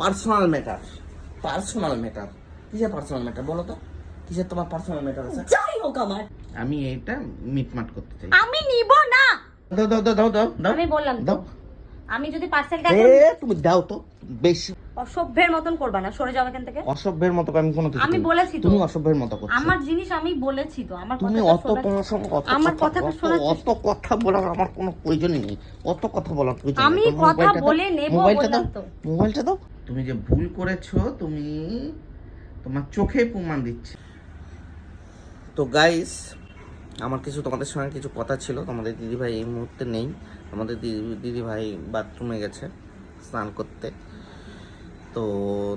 Personal matter personal matter কিসের personal matter বলো তো? কিসের তোমার পার্সোনাল ম্যাটার আছে? যাই হোক আমার। আমি এটা মিটমাট করতে চাই। আমি নিব না। দাও দাও দাও দাও দাও দাও। আমি বললাম দাও। আমি যদি পার্সেলটা এ তুমি দাও তো বেশি। অসভ্যের মতন করবা না সরে যাও এখান থেকে। অসভ্যের মতো আমি কোনো কিছু আমি বলেছি তো। তুমি অসভ্যের মতো করছ। আমার জিনিস আমি বলেছি তো আমার তুমি অত শোনা- তোমার সঙ্গে অত আমার কথা কথাটা অত- অত কথা বলার আমার কোনো প্রয়োজন নেই। অত কথা বলার প্রয়োজন আমি কথা মোবাইলটা দাও, বলে নেব মোবাইলটা বললাম দাও। তো। মোবাইলটা দাও। তুমি যে ভুল করেছ, তুমি তোমার চোখে প্রমাণ দিচ্ছে। তো গাইস আমার কিছু তোমাদের সঙ্গে কিছু কথা ছিল। তোমাদের দিদিভাই এই মুহূর্তে নেই। আমাদের দিদিভাই বাথরুমে গেছে স্নান করতে। তো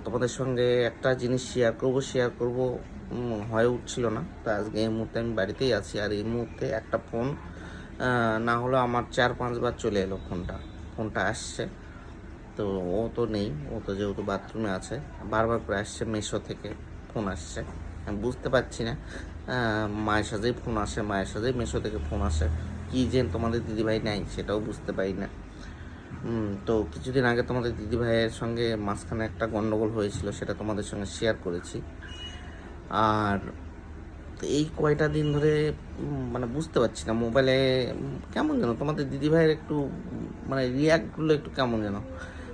তোমাদের সঙ্গে একটা জিনিস শেয়ার করব শেয়ার করব হয়ে উঠছিল না। তো আজকে এই মুহূর্তে আমি বাড়িতেই আছি আর এই মুহূর্তে একটা ফোন না হলেও আমার চার পাঁচবার চলে এলো ফোনটা ফোনটা আসছে। তো ও তো নেই, ও তো যেহেতু বাথরুমে আছে। বারবার করে আসছে মেশো থেকে ফোন আসছে। আমি বুঝতে পারছি না মায়ের সাথেই ফোন আসে, মায়ের সাথেই মেশো থেকে ফোন আসে। কী যে তোমাদের দিদিভাই নাই, সেটাও বুঝতে পারি না। তো কিছুদিন আগে তোমাদের দিদিভাইয়ের সঙ্গে মাঝখানে একটা গণ্ডগোল হয়েছিল, সেটা তোমাদের সঙ্গে শেয়ার করেছি। আর এই কয়টা দিন ধরে মানে বুঝতে পারছি না মোবাইলে কেমন যেন? তোমাদের দিদিভাইয়ের একটু মানে রিয়াক্টগুলো একটু কেমন যেন?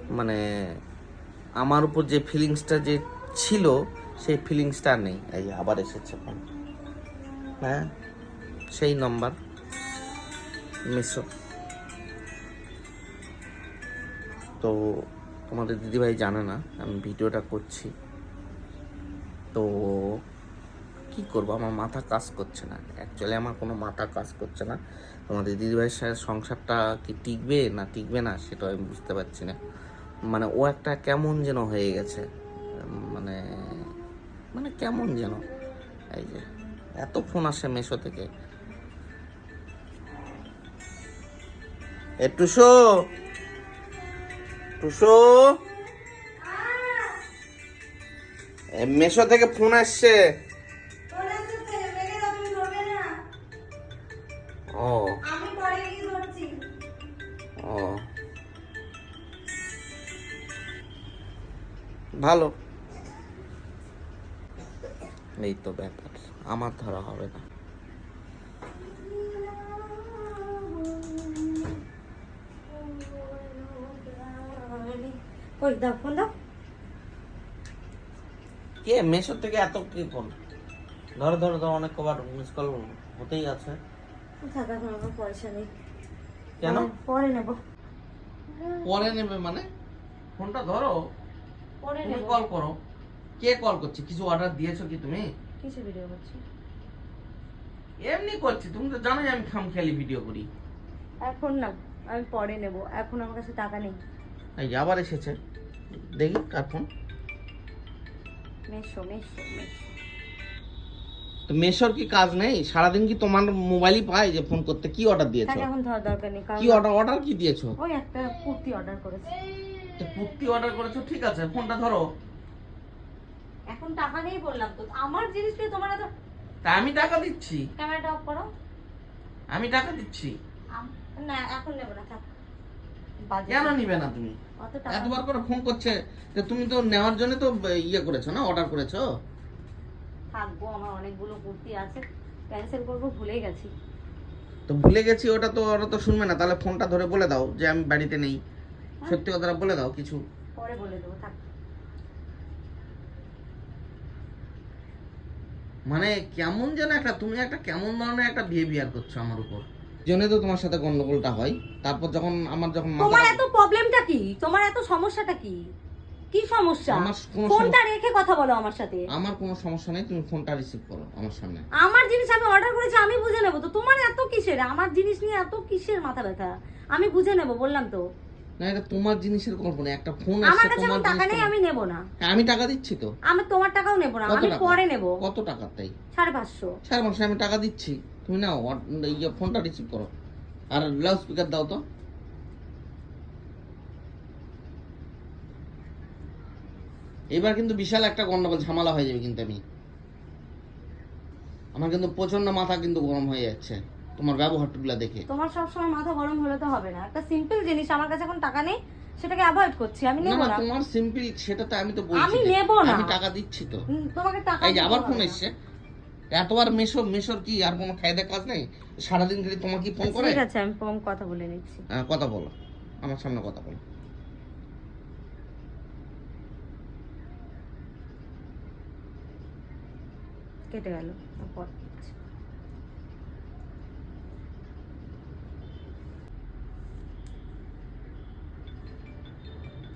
মানে আমার উপর যে ফিলিংসটা যে ছিল, সেই ফিলিংসটা নেই। এই আবার এসেছে ফোন হ্যাঁ? সেই নম্বর মিশো। তো, তোমাদের দিদিভাই জানে না, আমি ভিডিওটা করছি। তো, কি করব? আমার মাথা কাজ করছে না। অ্যাকচুয়ালি আমার কোনো মাথা কাজ করছে না। তোমাদের দিদিভাইয়ের সাথে সংসারটা কি টিকবে না টিকবে না সেটা আমি বুঝতে পারছি না। মানে ও একটা কেমন যেন হয়ে গেছে মানে মানে কেমন যেন এই যে এত ফোন আসে মেশো থেকে। এ টুসো! টুসো! মেশো থেকে ফোন আসছে। ভালো। এই তো ব্যাপার আমার ধরা হবে না। ওই দাও ফোন দাও। কে মেশো থেকে এত কি ফোন? ধরো ধরো ধরো অনেক কবার মিস কল হতেই আছে। থাক পয়সা নেই। কেন? পরে নেব। পরে নেবে মানে? ফোনটা ধরো। পরে তুমি কল করো। কে কল করছে? কিছু অর্ডার দিয়েছ কি তুমি? কিছু ভিডিও করছি? এমনি করছি তুমি তো জানোই আমি ভিডিও করি। এখন না আমি পরে নেব। এখন আমার কাছে টাকা নেই। এই আবার এসেছে। দেখি কার ফোন মেশো মেশো মেশো। তো মেশোর কি কাজ নেই? সারাদিন কি তোমার মোবাইলই পায় যে ফোন করতে? কি অর্ডার দিয়েছ? এখন ধর দরকার নেই কি অর্ডার অর্ডার কি দিয়েছ? ওই একটা কুর্তি অর্ডার করেছি। কুর্তি অর্ডার করেছ ঠিক আছে ফোনটা ধরো। এখন টাকা নেই বললাম তো আমার জিনিস নিয়ে তোমার এত তা আমি টাকা দিচ্ছি। ক্যামেরাটা অফ করো। আমি টাকা দিচ্ছি। না এখন নেব না থাক। কেন নিবে না তুমি? টাকা এতবার করে ফোন করছে তুমি তো নেওয়ার জন্য তো ইয়ে করেছ না অর্ডার করেছ? থাকব আমার অনেকগুলো কুর্তি আছে ক্যান্সেল করব ভুলে গেছি। তো ভুলে গেছি ওটা তো ওরা তো শুনবে না তাহলে ফোনটা ধরে বলে দাও যে আমি বাড়িতে নেই। সত্যি কথাটা বলে দাও কিছু। পরে বলে দেবো থাক। মানে কেমন যেন একটা তুমি একটা কেমন ধরনের একটা বিহেভিয়ার করছ আমার উপর। জন্য তো তোমার সাথে গন্ডগোলটা হয়। তারপর যখন আমার যখন তোমার এত প্রবলেমটা কি? তোমার এত সমস্যাটা কি? কি সমস্যা? আমার কোনো ফোনটা রেখে কথা বলো আমার সাথে। আমার কোনো সমস্যা নেই তুমি ফোনটা রিসিভ করো আমার সামনে। আমার জিনিস আমি অর্ডার করেছি আমি বুঝে নেব তো। তোমার এত কিসের? আমার জিনিস নিয়ে এত কিসের মাথা ব্যথা? আমি বুঝে নেব বললাম তো। না এটা তোমার জিনিসের গল্প না একটা ফোন আমার আসছে কাছে তোমার এখন টাকা নেই জিনিস আমি নেব না। তোমার- আমি টাকা দিচ্ছি তো। আমি তোমার টাকাও নেব না কত আমি টাকা? পরে নেব। কত টাকা তাই? সাড়ে পাঁচশো। সাড়ে মাসে আমি টাকা দিচ্ছি। তুমি নাও ইয়ে ফোনটা রিসিভ করো। আর লাউড স্পিকার দাও তো। এবার কিন্তু বিশাল একটা গন্ডগোল ঝামেলা হয়ে যাবে কিন্তু আমি। আমার কিন্তু প্রচণ্ড মাথা কিন্তু গরম হয়ে যাচ্ছে। তোমার ব্যবহারগুলো দেখে। তোমার সবসময় মাথা গরম হলে তো হবে না। একটা সিম্পল জিনিস আমার কাছে এখন টাকা নেই সেটাকে অ্যাভয়েড করছি আমি নেব না তোমার সিম্পল সেটা তো আমি তো বলছি আমি নেব না। আমি টাকা দিচ্ছি তো। তোমাকে টাকা এই যে আবার ফোন এসেছে। এতবার মেশো মেশোর কি আর কোনো ফায়দা কাজ নেই? সারাদিন খালি তোমার কি ফোন করে? ঠিক আছে আমি ফোন কথা বলে নিচ্ছি। হ্যাঁ, কথা বলো। আমার সামনে কথা বলো। কেটে গেল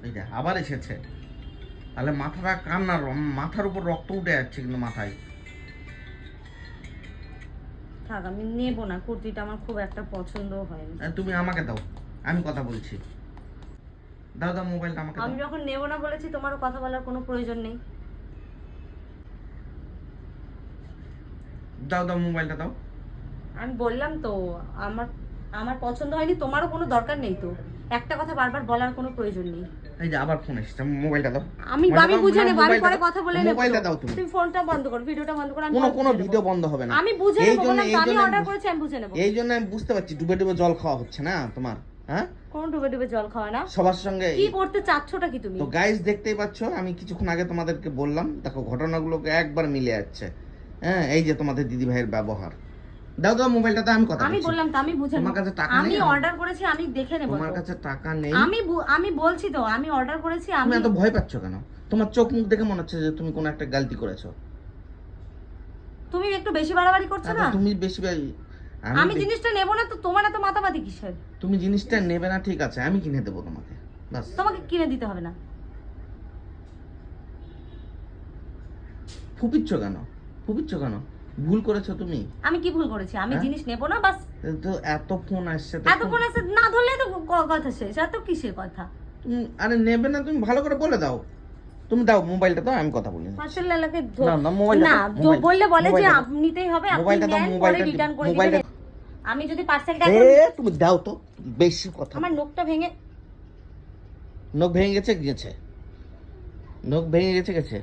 এই যে আবার এসেছে। তাহলে মাথাটা কান্নার মাথার উপর রক্ত উঠে যাচ্ছে কিন্তু মাথায়। থাক আমি নেব না কুর্তিটা আমার খুব একটা পছন্দ হয়নি তুমি আমাকে দাও আমি কথা বলছি। দাও দাও মোবাইলটা আমাকে আমি যখন নেব না বলেছি তোমারও কথা বলার কোনো প্রয়োজন নেই। দাও দাও মোবাইলটা দাও। আমি বললাম তো আমার আমার পছন্দ হয়নি তোমারও কোনো দরকার নেই তো। একটা কথা বারবার বলার কোনো প্রয়োজন নেই। এই যে আবার ফোন এসেছে মোবাইলটা দাও। আমি আমি বুঝে নেব আমি পরে কথা বলে নেব। মোবাইলটা দাও তুমি। তুমি ফোনটা বন্ধ করো ভিডিওটা বন্ধ করো আমি কোনো কোনো ভিডিও বন্ধ হবে না। আমি বুঝে এই নেব আমি অর্ডার করেছি আমি বুঝে নেব। এই জন্য আমি বুঝতে পারছি ডুবে ডুবে জল খাওয়া হচ্ছে না তোমার হ্যাঁ? কোন ডুবে ডুবে জল খাওয়া না? সবার সঙ্গে কি করতে চাচ্ছটা কি তুমি? তো গাইস দেখতেই পাচ্ছ আমি কিছুক্ষণ আগে তোমাদেরকে বললাম দেখো ঘটনাগুলোকে একবার মিলে যাচ্ছে। হ্যাঁ এই যে তোমাদের দিদি ভাইয়ের ব্যবহার। দাও দাও মোবাইলটা আমি কথা আমি বললাম তো আমি বুঝে কাছে টাকা আমি অর্ডার করেছি আমি দেখে নেব তোমার কাছে টাকা নেই। আমি আমি বলছি তো আমি অর্ডার করেছি আমি এত ভয় পাচ্ছ কেন? তোমার চোখ মুখ দেখে মনে হচ্ছে যে তুমি কোনো একটা গালতি করেছ। তুমি একটু বেশি বাড়াবাড়ি করছ আচ্ছা, না? তুমি বেশি আমি জিনিসটা নেব না তো তোমার এত মাতামাতি কিসের? তুমি জিনিসটা নেবে না ঠিক আছে আমি কিনে দেবো তোমাকে বাস। তোমাকে কিনে দিতে হবে না। ফুপিচ্ছ কেন? ফুপিচ্ছ কেন? ভুল করেছ তুমি? আমি কি ভুল করেছি? আমি হ্যাঁ? জিনিস নেব না বাস। তো এত ফোন আসছে এত ফোন আসে না ধরলে তো কথা শেষ এত কিসের কথা? আরে নেবে না তুমি ভালো করে বলে দাও। তুমি দাও মোবাইলটা দাও আমি কথা বলি। পার্সেল লালাকে না, না, মোবাইলটা না বললে বলে যে মোবাইলটা দাও। আপনি নিতেই হবে আপনি নেন পরে রিটার্ন করে দিবেন। আমি যদি পার্সেলটা এ তুমি দাও তো বেশি কথা। আমার নখটা ভেঙে নখ ভেঙে গেছে গেছে। নখ ভেঙে গেছে গেছে।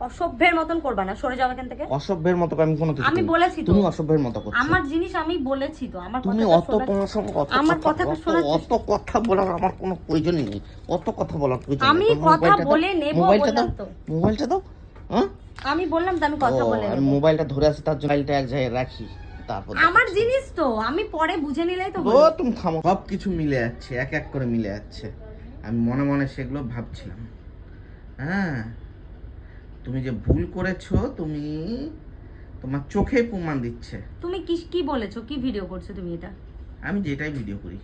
অসভ্যের মতন করবা না সরে যাও এখান থেকে। অসভ্যের মতো আমি কোনো কিছু আমি বলেছি তো। তুমি অসভ্যের মতো করছ। আমার জিনিস আমি বলেছি তো আমার তুমি অত তোমার সঙ্গে অত আমার কথা কথাটা অত- কথা বলার আমার কোনো প্রয়োজনই নেই। অত কথা বলার প্রয়োজন আমি কথা বলে নেব মোবাইলটা দাও। তো। মোবাইলটা দাও। হ্যাঁ? আমি বললাম তো আমি কথা বলে নেব। মোবাইলটা ধরে আছে তার জন্য মোবাইলটা এক জায়গায় রাখি তারপর আমার জিনিস তো আমি পরে বুঝে নিলেই তো ও তুমি থামো। সব কিছু মিলে যাচ্ছে এক এক করে মিলে যাচ্ছে। আমি মনে মনে সেগুলো ভাবছিলাম। হ্যাঁ? তুমি যে ভুল করেছ তুমি তোমার চোখে প্রমাণ দিচ্ছে। তুমি কি কি বলেছ? কি ভিডিও করছ তুমি এটা? আমি যেটাই ভিডিও করি।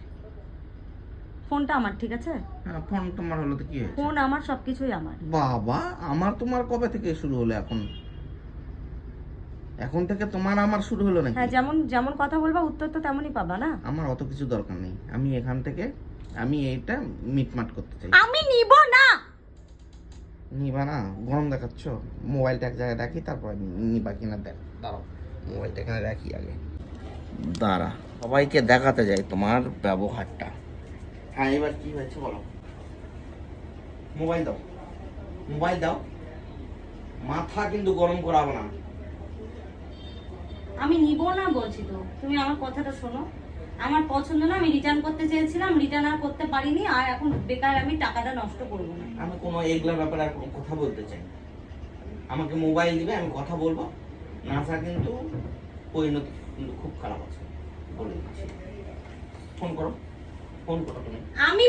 ফোনটা আমার ঠিক আছে? হ্যাঁ, ফোন তোমার হলো তো কি হয়েছে? ফোন আমার সবকিছুই আমার। বাবা আমার তোমার কবে থেকে শুরু হলো এখন? এখন থেকে তোমার আমার শুরু হলো নাকি? হ্যাঁ যেমন যেমন কথা বলবা উত্তর তো তেমনই পাবা না? আমার অত কিছু দরকার নেই। আমি এখান থেকে আমি এইটা মিটমাট করতে চাই। আমি নিব না! নিবা না গরম দেখাচ্ছ মোবাইলটা এক জায়গায় রাখি তারপর নিবা কিনা দেখ দাঁড়াও মোবাইলটা এখানে রাখি আগে। দাঁড়া সবাইকে দেখাতে যাই তোমার ব্যবহারটা। হ্যাঁ এবার কি হয়েছে বলো। মোবাইল দাও মোবাইল দাও মাথা কিন্তু গরম করাবো না। আমি নিব না বলছি তো তুমি আমার কথাটা শোনো। আমার পছন্দ না আমি রিটার্ন করতে চেয়েছিলাম রিটার্ন আর করতে পারিনি আর এখন বেকার আমি টাকাটা নষ্ট করব না। আমি কোনো এগুলোর ব্যাপারে আর কোনো কথা বলতে চাই না। আমাকে মোবাইল দিবে আমি কথা বলব। নাসা কিন্তু পরিণতি কিন্তু খুব খারাপ আছে বলে দিচ্ছি। ফোন করো ফোন করো তুমি। আমি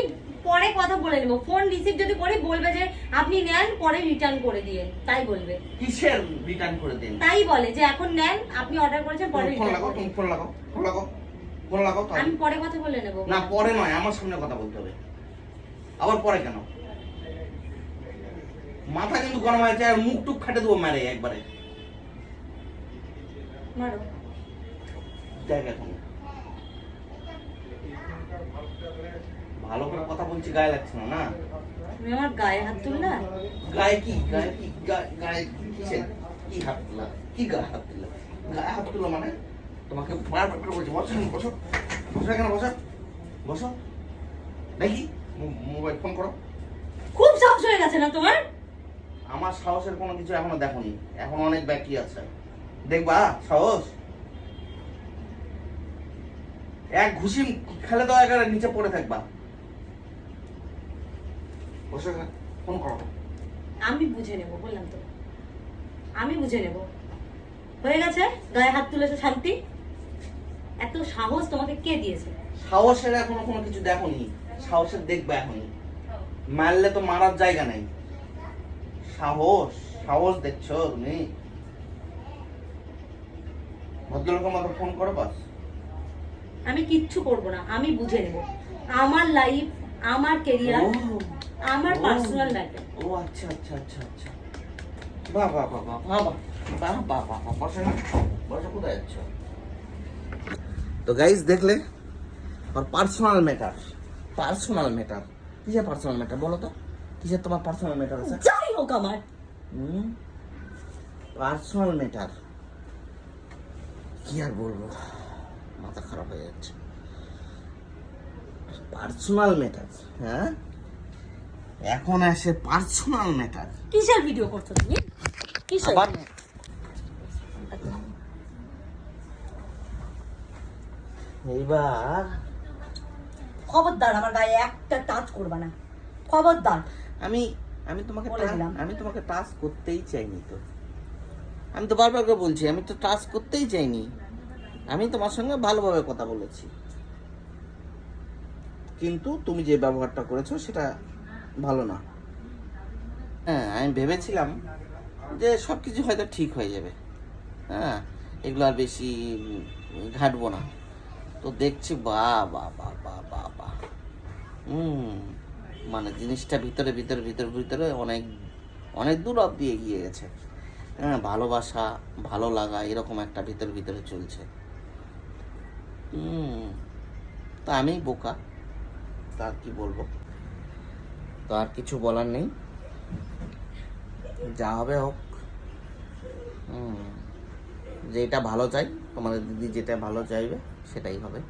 পরে কথা বলে নেব। ফোন রিসিভ যদি করি বলবে যে আপনি নেন পরে রিটার্ন করে দিয়ে তাই বলবে। কিসের রিটার্ন করে দিন? তাই বলে যে এখন নেন আপনি অর্ডার করেছেন পরে ফোন লাগাও তুমি ফোন লাগাও ফোন লাগাও। ফোন লাগাও তাহলে। আমি পরে কথা বলে নেব। না পরে নয় আমার সামনে কথা বলতে হবে। আবার পরে কেন? মাথা কিন্তু গরম হয়েছে আর মুখ টুক খাটে দেবো মারে একবারে। মারো। দেখ এখন। ভালো করে কথা বলছি গায়ে লাগছে না না? তুমি আমার গায়ে হাত তুললা? গায়ে কি গায়ে কি গায়ে কিসের কি হাত তুলা কি গায়ে হাত তুলা গায়ে হাত তুলা মানে? তোমাকে বারবার করে বলছি বসো বসো বসো এখানে বসো বসো। দেখি মোবাইল ফোন করো। খুব সাহস হয়ে গেছে না তোমার? আমার সাহসের কোনো কিছু এখনও দেখোনি। এখন অনেক বাকি আছে। দেখবা সাহস? এক ঘুষি খেলে দেওয়া একেবারে নিচে পড়ে থাকবা। বসে ফোন করো। আমি বুঝে নেব বললাম তো। আমি বুঝে নেব। হয়ে গেছে? গায়ে হাত তুলেছে শান্তি? এত সাহস তোমাকে কে দিয়েছে সাহসের এখনও কোনো কিছু দেখোনি সাহসের দেখবে এখনই মারলে তো মারার জায়গা নেই সাহস সাহস দেখছ তুমি ভদ্রলোকের মতো ফোন করো বাস আমি কিচ্ছু করব না আমি বুঝে নেব আমার লাইফ আমার কেরিয়ার আমার পার্সোনাল ম্যাটার ও আচ্ছা আচ্ছা আচ্ছা আচ্ছা বাহ বাহ বাহ বাহ বাহ বাহ বাহ বাহ বাহ বসে না বসে কোথায় যাচ্ছ তো গাইজ দেখলে? আর পার্সোনাল ম্যাটার পার্সোনাল ম্যাটার কিসের পার্সোনাল ম্যাটার বলো তো? কিসের তোমার পার্সোনাল ম্যাটার আছে? যাই হোক আমার। পার্সোনাল ম্যাটার কি আর বলব? মাথা খারাপ হয়ে যাচ্ছে। পার্সোনাল ম্যাটার হ্যাঁ? এখন আসে পার্সোনাল ম্যাটার কিসের ভিডিও করছ তুমি? কিসের এইবার? খবরদার আমার গায়ে একটা টাচ করবা না। খবরদার। আমি আমি তোমাকে আমি তোমাকে টাচ করতেই চাইনি তো। আমি তো বারবার করে বলছি আমি তো টাচ করতেই চাইনি। আমি তোমার সঙ্গে ভালোভাবে কথা বলেছি। কিন্তু তুমি যে ব্যবহারটা করেছ সেটা ভালো না। হ্যাঁ আমি ভেবেছিলাম যে সব কিছু হয়তো ঠিক হয়ে যাবে। হ্যাঁ এগুলো আর বেশি ঘাটবো না। তো দেখছি বা বা বা বা বা বা। হুম মানে জিনিসটা ভিতরে ভিতরে ভিতরে ভিতরে অনেক অনেক দূর অব্দি এগিয়ে গেছে। হ্যাঁ ভালোবাসা, ভালো লাগা, এরকম একটা ভিতরে ভিতরে চলছে। হুম, তা আমি বোকা। তার কি বলব? তো আর কিছু বলার নেই। যা হবে হোক। হুম। যেটা ভালো চাই তোমাদের দিদি যেটা ভালো চাইবে সেটাই হবে।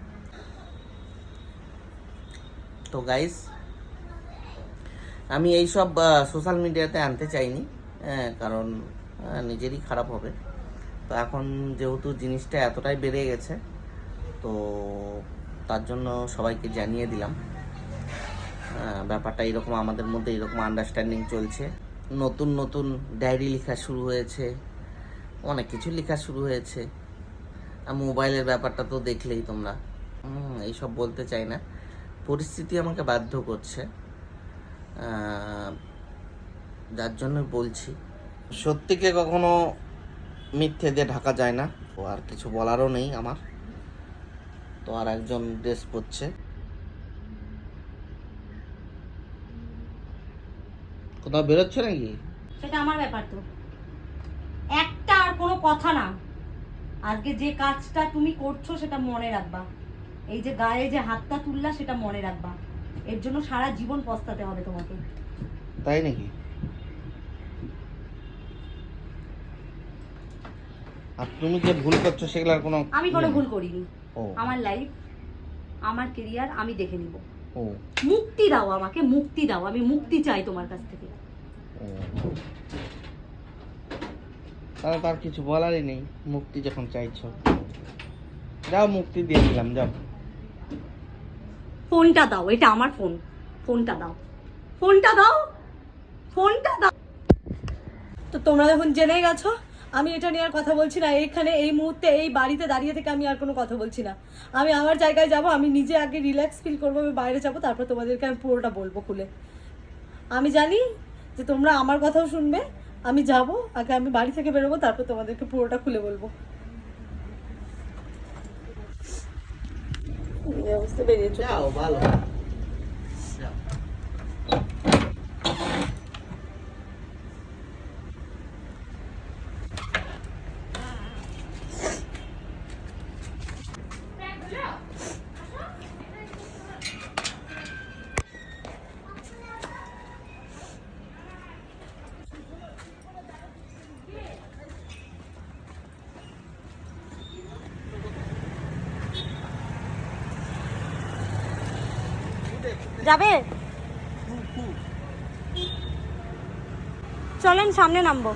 তো গাইস আমি এইসব সোশ্যাল মিডিয়াতে আনতে চাইনি হ্যাঁ, কারণ নিজেরই খারাপ হবে। তো এখন যেহেতু জিনিসটা এতটাই বেড়ে গেছে তো তার জন্য সবাইকে জানিয়ে দিলাম। ব্যাপারটা এরকম আমাদের মধ্যে এরকম আন্ডারস্ট্যান্ডিং চলছে। নতুন নতুন ডায়েরি লেখা শুরু হয়েছে। অনেক কিছু লেখা শুরু হয়েছে। আর মোবাইলের ব্যাপারটা তো দেখলেই তোমরা। এইসব বলতে চাই না। পরিস্থিতি আমাকে বাধ্য করছে। যার জন্য বলছি, সত্যিকে কখনো মিথ্যে দিয়ে ঢাকা যায় না। তো আর কিছু বলারও নেই আমার। তো আর একজন ড্রেস পরছে। কোথাও বেরোচ্ছে নাকি? সেটা আমার ব্যাপার তো। কোনো কথা না। আজকে যে কাজটা তুমি করছ সেটা মনে রাখবা। এই যে গায়ে যে হাতটা তুললা সেটা মনে রাখবা। এর জন্য সারা জীবন পস্তাতে হবে তোমাকে। তাই নাকি? আর তুমি যে ভুল করছ সেগুলোর কোনো আমি কোনো ইয়ে ভুল করিনি। আমার লাইফ আমার কেরিয়ার আমি দেখে নিব। মুক্তি দাও আমাকে মুক্তি দাও। আমি মুক্তি চাই তোমার কাছ থেকে। তাহলে তার কিছু বলারই নেই। মুক্তি যখন চাইছো। যাও মুক্তি দিয়ে দিলাম, যাও। ফোনটা দাও, এটা আমার ফোন। ফোনটা দাও। ফোনটা দাও। ফোনটা দাও। তো তোমরা যখন জেনে গেছো, আমি এটা নিয়ে আর কথা বলছি না। এইখানে, এই মুহূর্তে, এই বাড়িতে দাঁড়িয়ে থেকে আমি আর কোনো কথা বলছি না। আমি আমার জায়গায় যাব, আমি নিজে আগে রিল্যাক্স ফিল করব, আমি বাইরে যাব, তারপর তোমাদেরকে আমি পুরোটা বলব খুলে। আমি জানি যে তোমরা আমার কথাও শুনবে আমি যাব আগে আমি বাড়ি থেকে বেরোবো তারপর তোমাদেরকে পুরোটা খুলে বলব। এই অবস্থা বেরিয়েছে। যাও ভালো। যাবে? চলেন, সামনে নামবো।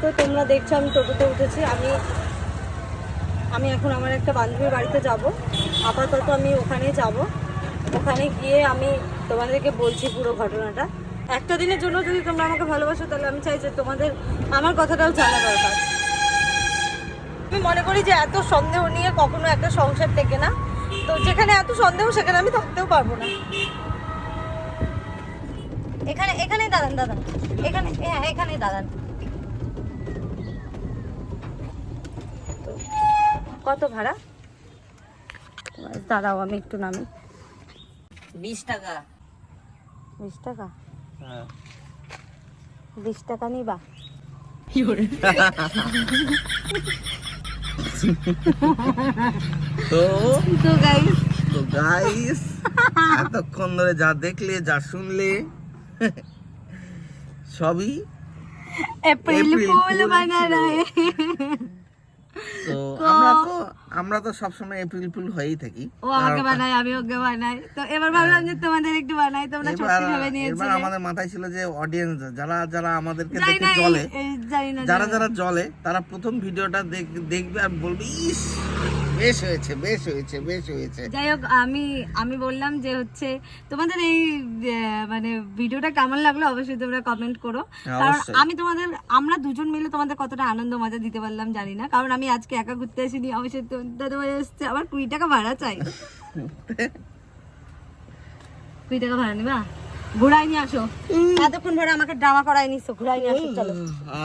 তো তোমরা দেখছ, আমি টোটোতে উঠেছি। আমি আমি এখন আমার একটা বান্ধবীর বাড়িতে যাব। আপাতত আমি ওখানে যাব। ওখানে গিয়ে আমি তোমাদেরকে বলছি পুরো ঘটনাটা। একটা দিনের জন্য যদি তোমরা আমাকে ভালোবাসো, তাহলে আমি চাই যে তোমাদের আমার কথাটাও জানা দরকার। আমি মনে করি যে এত সন্দেহ নিয়ে কখনো একটা সংসার টেকে না। তো যেখানে এত সন্দেহ সেখানে আমি থাকতেও পারব না। এখানে এখানে দাঁড়ান দাঁড়ান। এখানে হ্যাঁ এখানে দাঁড়ান। কত ভাড়া? দাঁড়াও আমি একটু নামি। বিশ টাকা। বিশ টাকা? হ্যাঁ। বিশ টাকা নিবা? তো তো গাইস তো গাইস এতক্ষণ ধরে যা দেখলে যা শুনলে সবই এপ্রিল ফুল বানা। রহে তো আমরা তো আমরা তো সবসময় এপ্রিল ফুল হয়েই থাকি। ও আগে বানাই আমি ওকে বানাই। তো এবার ভাবলাম যে তোমাদের একটু বানাই তোমরা সত্যি ভাবে এবার আমাদের মাথায় ছিল যে অডিয়েন্স যারা যারা আমাদেরকে দেখে জলে যারা যারা জলে তারা প্রথম ভিডিওটা দেখ- দেখবে আর বলবে ইস বেশ হয়েছে বেশ হয়েছে বেশ হয়েছে। যাই হোক আমি আমি বললাম যে হচ্ছে তোমাদের এই মানে ভিডিওটা কেমন লাগল অবশ্যই তোমরা কমেন্ট করো। হ্যাঁ, কারণ আমি তোমাদের আমরা দুজন মিলে তোমাদের কতটা আনন্দ মজা দিতে পারলাম জানি না। কারণ আমি আজকে একা ঘুরতে আসিনি অবশ্যই দাদা ভাই এসছে আবার কুড়ি টাকা ভাড়া চাই। কুড়ি টাকা ভাড়া নিবা? ঘুরাই নিয়ে আসো। এতক্ষণ ভাড়া আমাকে ড্রামা করাই নিছো ঘুরাই নিয়ে আসো চলো।